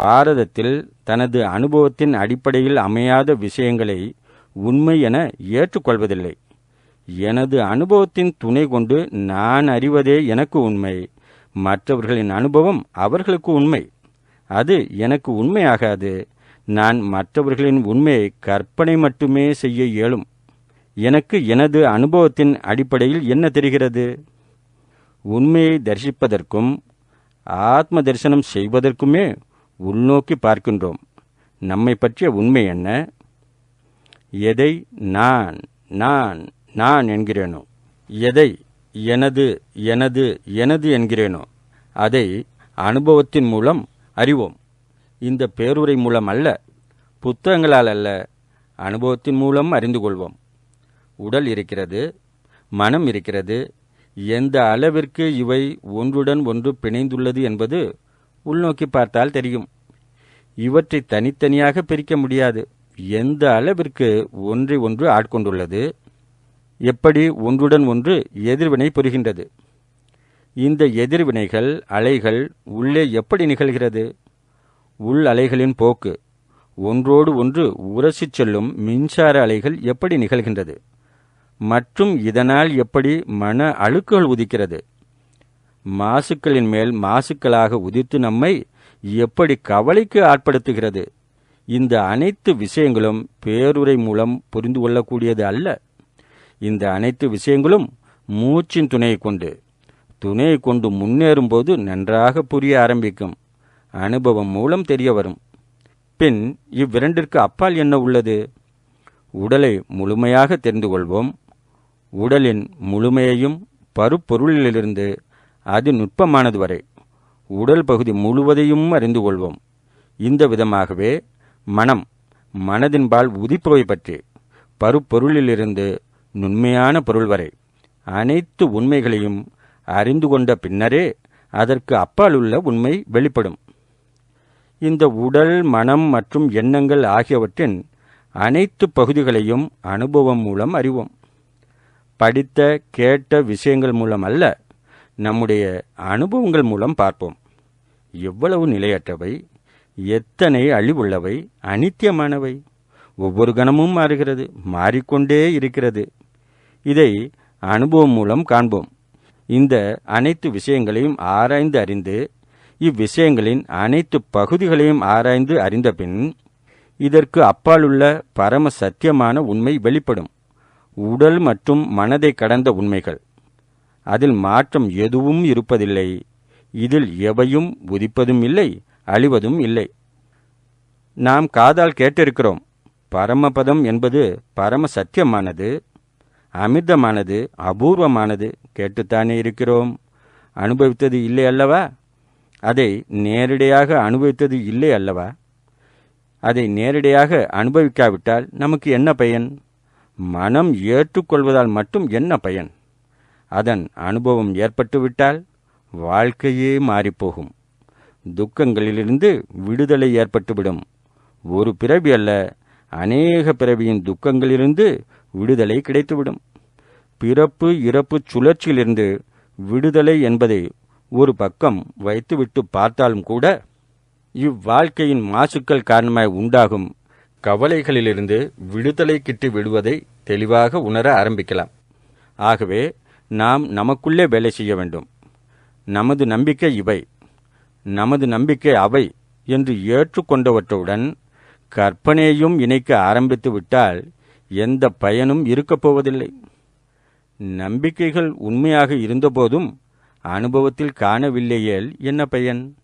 பாரதத்தில் தனது அனுபவத்தின் அடிப்படையில் அமையாத விஷயங்களை உண்மை என ஏற்றுக்கொள்வதில்லை. எனது அனுபவத்தின் துணை கொண்டு நான் அறிவதே எனக்கு உண்மை. மற்றவர்களின் அனுபவம் அவர்களுக்கு உண்மை. அது எனக்கு உண்மையாகாது. நான் மற்றவர்களின் உண்மையை கற்பனை மட்டுமே செய்ய இயலும். எனக்கு எனது அனுபவத்தின் அடிப்படையில் என்ன தெரிகிறது? உண்மையை தரிசிப்பதற்கும் ஆத்ம தரிசனம் செய்வதற்குமே உள்நோக்கி பார்க்கின்றோம். நம்மை பற்றிய உண்மை என்ன? எதை நான் நான் நான் என்கிறேனோ எதை எனது எனது எனது என்கிறேனோ அதை அனுபவத்தின் மூலம் அறிவோம். இந்த பேருரை மூலம் அல்ல புத்தகங்களால் அல்ல அனுபவத்தின் மூலம் அறிந்து கொள்வோம். உடல் இருக்கிறது மனம் இருக்கிறது எந்த அளவிற்கு இவை ஒன்றுடன் ஒன்று பிணைந்துள்ளது என்பது உள்நோக்கி பார்த்தால் தெரியும். இவற்றை தனித்தனியாக பிரிக்க முடியாது. எந்த அளவிற்கு ஒன்றை ஒன்று ஆட்கொண்டுள்ளது? எப்படி ஒன்றுடன் ஒன்று எதிர்வினை புரிகின்றது? இந்த எதிர்வினைகள் அலைகள் உள்ளே எப்படி நிகழ்கிறது? உள் அலைகளின் போக்கு ஒன்றோடு ஒன்று உரசிச் செல்லும் மின்சார அலைகள் எப்படி நிகழ்கின்றது? மற்றும் இதனால் எப்படி மன அழுக்குகள் உதிக்கிறது? மாசுக்களின் மேல் மாசுக்களாக உதித்து நம்மை எப்படி கவலைக்கு ஆட்படுத்துகிறது? இந்த அனைத்து விஷயங்களும் பேருரை மூலம் புரிந்து கொள்ளக்கூடியது அல்ல. இந்த அனைத்து விஷயங்களும் மூச்சின் துணையை கொண்டு துணையை கொண்டு முன்னேறும்போது நன்றாக புரிய ஆரம்பிக்கும். அனுபவம் மூலம் தெரிய வரும். பின் இவ்விரண்டிற்கு அப்பால் என்ன உள்ளது? உடலை முழுமையாக தெரிந்து கொள்வோம். உடலின் முழுமையையும் பருப்பொருளிலிருந்து அது நுட்பமானது வரை உடல் பகுதி முழுவதையும் அறிந்து கொள்வோம். இந்த விதமாகவே மனம் மனதின்பால் உதிப்பவை பற்றி பருப்பொருளிலிருந்து நுண்மையான பொருள் வரை அனைத்து உண்மைகளையும் அறிந்து கொண்ட பின்னரே அதற்கு அப்பால் உள்ள உண்மை வெளிப்படும். இந்த உடல் மனம் மற்றும் எண்ணங்கள் ஆகியவற்றின் அனைத்து பகுதிகளையும் அனுபவம் மூலம் அறிவோம். படித்த கேட்ட விஷயங்கள் மூலம் அல்ல நம்முடைய அனுபவங்கள் மூலம் பார்ப்போம். எவ்வளவு நிலையற்றவை எத்தனை அழிவுள்ளவை அனித்தியமானவை. ஒவ்வொரு கணமும் மாறுகிறது மாறிக்கொண்டே இருக்கிறது. இதை அனுபவம் மூலம் காண்போம். இந்த அனைத்து விஷயங்களையும் ஆராய்ந்து அறிந்து இவ்விஷயங்களின் அனைத்து பகுதிகளையும் ஆராய்ந்து அறிந்த பின் இதற்கு அப்பாலுள்ள பரம சத்தியமான உண்மை வெளிப்படும். உடல் மற்றும் மனதை கடந்த உண்மைகள். அதில் மாற்றம் எதுவும் இருப்பதில்லை. இதில் எவையும் உதிப்பதும் இல்லை அழிவதும் இல்லை. நாம் காதால் கேட்டிருக்கிறோம். பரமபதம் என்பது பரம சத்தியமானது அமிர்தமானது அபூர்வமானது. கேட்டுத்தானே இருக்கிறோம். அனுபவித்தது இல்லை அல்லவா? அதை நேரடியாக அனுபவித்தது இல்லை அல்லவா? அதை நேரடியாக அனுபவிக்காவிட்டால் நமக்கு என்ன பயன்? மனம் ஏற்றுக்கொள்வதால் மட்டும் என்ன பயன்? அதன் அனுபவம் ஏற்பட்டுவிட்டால் வாழ்க்கையே மாறிப்போகும். துக்கங்களிலிருந்து விடுதலை ஏற்பட்டுவிடும். ஒரு பிறவி அல்ல அநேக பிறவியின் துக்கங்களிலிருந்து விடுதலை கிடைத்துவிடும். பிறப்பு இறப்பு சுழற்சியிலிருந்து விடுதலை என்பதை ஒரு பக்கம் வைத்துவிட்டு பார்த்தாலும் கூட இவ்வாழ்க்கையின் மாசுக்கள் காரணமாய் உண்டாகும் கவலைகளிலிருந்து விடுதலை கிட்டு விடுவதை தெளிவாக உணர ஆரம்பிக்கலாம். ஆகவே நாம் நமக்குள்ளே வேலை செய்ய வேண்டும். நமது நம்பிக்கை இவை. நமது நம்பிக்கை அவை என்று ஏற்றுக்கொண்டவற்றுடன் கற்பனையும் இணைக்க ஆரம்பித்து விட்டால் எந்த பயனும் இருக்கப் போவதில்லை. நம்பிக்கைகள் உண்மையாக இருந்தபோதும் அனுபவத்தில் காணவில்லையேல் என்ன பயன்?